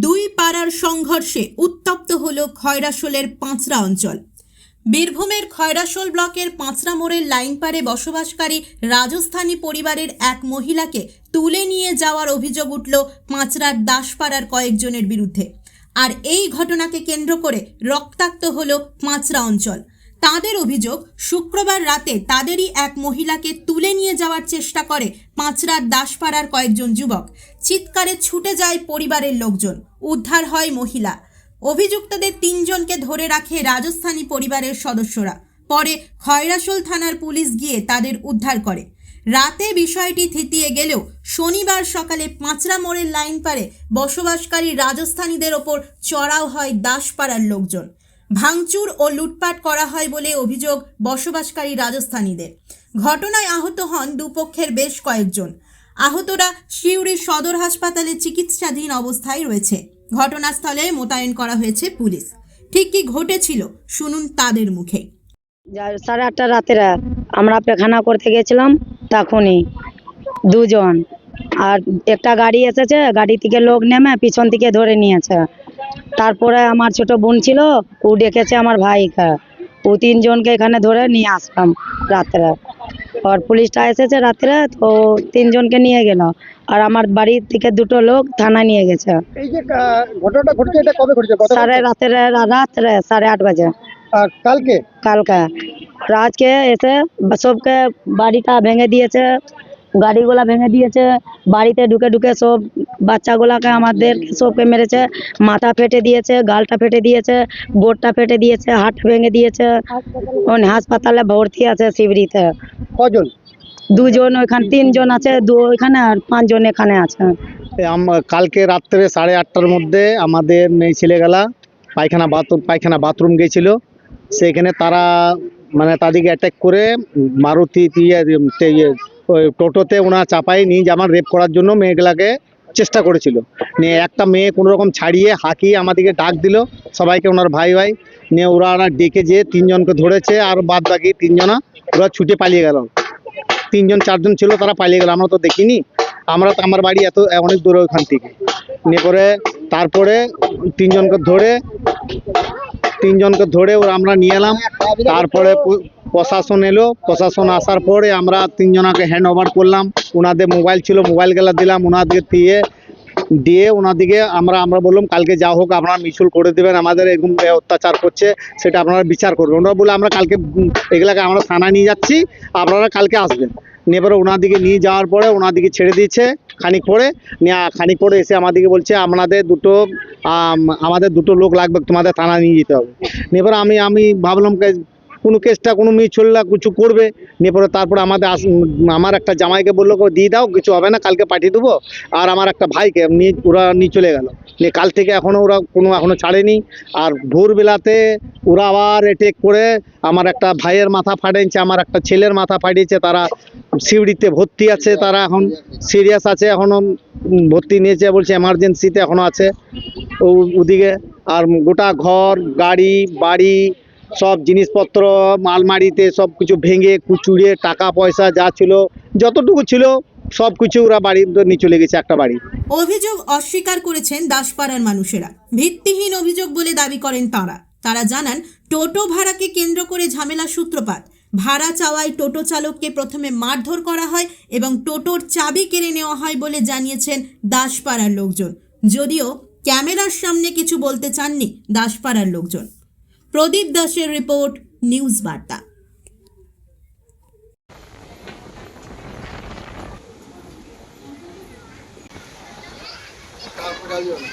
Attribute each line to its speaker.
Speaker 1: দুই পাড়ার সংঘর্ষে উত্তপ্ত হল খয়রাসোলের পাঁচরা অঞ্চল। বীরভূমের খয়রাসোল ব্লকের পাঁচরা মোড়ের লাইন পারে বসবাসকারী রাজস্থানী পরিবারের এক মহিলাকে তুলে নিয়ে যাওয়ার অভিযোগ উঠল পাঁচরার দাসপাড়ার কয়েকজনের বিরুদ্ধে। আর এই ঘটনাকে কেন্দ্র করে রক্তাক্ত হল পাঁচরা অঞ্চল। তাদের অভিযোগ, শুক্রবার রাতে তাদেরই এক মহিলাকে তুলে নিয়ে যাওয়ার চেষ্টা করে পাঁচরার দাসপাড়ার কয়েকজন যুবক। চিৎকারে ছুটে যায় পরিবারের লোকজন। উদ্ধার হয় মহিলা। অভিযুক্তদের তিনজনকে ধরে রাখে রাজস্থানী পরিবারের সদস্যরা। পরে খয়রাসোল থানার পুলিশ গিয়ে তাদের উদ্ধার করে। রাতে বিষয়টি থিতিয়ে গেলেও শনিবার সকালে পাঁচরা মোড়ের লাইন পারে বসবাসকারী রাজস্থানীদের ওপর চড়াও হয় দাসপাড়ার লোকজন। ভাঙচুর ও লুটপাট করা হয় বলে অভিযোগ বসবাসকারী রাজস্থানীদের। ঘটনায় আহত হন দুপক্ষের বেশ কয়েকজন। আহতরা শিউরি সদর হাসপাতালে চিকিৎসাধীন অবস্থায় রয়েছে। ঘটনাস্থলে মোতায়েন করা হয়েছে পুলিশ। ঠিক কি ঘটেছিল শুনুন তাদের মুখে।
Speaker 2: সাড়ে আটটা রাতের, আমরা পেখানা করতে গেছিলাম তখনই দুজন। আর একটা গাড়ি এসেছে, গাড়ি থেকে লোক নেমে পিছন থেকে ধরে নিয়েছে। তারপরে আমার ছোট বোন ছিল ও ডেকেছে আমার ভাইকে। ও তিনজনকে এখানে ধরে নিয়ে আসলাম রাত্রে। আর পুলিশটা এসেছে রাত্রে তো তিনজনকে নিয়ে গেল। আর আমার বাড়ির থেকে দুটো লোক থানায় নিয়ে গেছে।
Speaker 3: এই যে ঘটনাটা ঘটেছে এটা কবে ঘটেছে?
Speaker 2: সাড়ে রাতের রাত্রে সাড়ে আট বাজে।
Speaker 3: কালকে?
Speaker 2: কালকে। রাজকে এসে সবকে বাড়িটা ভেঙে দিয়েছে। গাড়িগুলা ভেঙে দিয়েছে বাড়িতে ঢুকে ঢুকে সব বাচ্চাগুলাকে আমাদের সবকে মেরেছে মাথা ফেটে দিয়েছে গালটা ফেটে দিয়েছে গোড়টা ফেটে দিয়েছে হাত ভেঙে দিয়েছে। হাসপাতালে ভর্তি আছে শিবরিতে।
Speaker 3: কজন?
Speaker 2: দুজন ওইখানে তিনজন আছে দু ওইখানে আর পাঁচজন এখানে আছে।
Speaker 3: কালকে রাত্রে সাড়ে আটটার মধ্যে আমাদের মেয়ে ছেলেগুলা পায়খানা বাথরুম পায়খানা বাথরুম গেছিল। সেখানে তারা মানে তাদেরকে অ্যাটাক করে মারুতি দিয়ে টোটোতে ওনা চাপাই নিয়ে আমার রেপ করার জন্য মেয়েগুলাকে চেষ্টা করেছিল। নিয়ে একটা মেয়ে কোনো রকম ছাড়িয়ে, হাঁকিয়ে আমাদেরকে ডাক দিল। সবাইকে ওনার ভাই ভাই, নিয়ে ওরা ওরা ডেকে যেয়ে তিনজনকে ধরেছে আর বাদ বাকি তিনজনা ওরা ছুটে পালিয়ে গেল। তিনজন, চারজন ছিল, তারা পালিয়ে গেল। আমরা তো দেখিনি। আমরা তো আমার বাড়ি এত, অনেক দূরে ওইখান থেকে। নিয়ে পরে তারপরে তিনজনকে ধরে তিনজনকে ধরে ওরা আমরা নিয়ে এলাম। তারপরে প্রশাসন এলো। প্রশাসন আসার পরে আমরা তিনজনাকে হ্যান্ড ওভার করলাম। ওনাদের মোবাইল ছিল মোবাইল গেলা দিলাম। ওনাদের দিয়ে দিয়ে ওনাদিকে আমরা আমরা বললাম, কালকে যা হোক আপনারা মিছিল করে দেবেন। আমাদের এরকম অত্যাচার করছে, সেটা আপনারা বিচার করবেন। ওনারা বলে আমরা কালকে, এগুলাকে আমরা থানায় নিয়ে যাচ্ছি। আপনারা কালকে আসবেন। নিয়ে এবারে ওনাদিকে নিয়ে যাওয়ার পরে ওনাদিকে ছেড়ে দিয়েছে খানিক পরে। নিয়ে খানিক পরে এসে আমাদেরকে বলছে, আপনাদের দুটো আমাদের দুটো লোক লাগবে, তোমাদের থানা নিয়ে যেতে হবে। নিয়ে এবারে আমি আমি ভাবলাম কোনো কেসটা, কোনো মেয়ে চললা কিছু করবে। নিয়ে পরে তারপরে আমাদের আস- আমার একটা জামাইকে বলল "কো দিয়ে দাও, কিছু হবে না, কালকে পাঠিয়ে দেবো। আর আমার একটা ভাইকে নিয়ে ওরা নিয়ে চলে গেল। নিয়ে কাল থেকে এখনও ওরা কোনো এখনও ছাড়েনি। আর ভোরবেলাতে ওরা আবার এটেক করে, আমার একটা ভাইয়ের মাথা ফাটিয়েছে আমার একটা ছেলের মাথা ফাটিয়েছে, তারা সিউড়িতে ভর্তি আছে তারা এখন, সিরিয়াস আছে এখনও ভর্তি নিয়েছে বলছে এমার্জেন্সিতে এখনও আছে। ওদিকে, আর গোটা ঘর, গাড়ি, বাড়ি সব জিনিসপত্র আলমারিতে সব কিছু ভেঙে কুচুড়ে টাকা পয়সা যা ছিল, যতটুকু ছিল, সব কিছু ওরা বাড়ি নিয়ে চলে গেছে একটা বাড়ি।
Speaker 1: অভিযোগ অস্বীকার করেছেন দাসপাড়ার মানুষেরা। ভিত্তিহীন অভিযোগ বলে দাবি করেন তাঁরা। তারা জানান, টোটো ভাড়াকে কেন্দ্র করে ঝামেলা সূত্রপাত। ভাড়া চাওয়ায় টোটো চালককে প্রথমে মারধর করা হয় এবং টোটোর চাবি কেড়ে নেওয়া হয় বলে জানিয়েছেন দাসপাড়ার লোকজন। যদিও ক্যামেরার সামনে কিছু বলতে চাননি দাসপাড়ার লোকজন। প্রদীপ দাসের রিপোর্ট নিউজ বার্তা
Speaker 4: তারপরে আসবে না।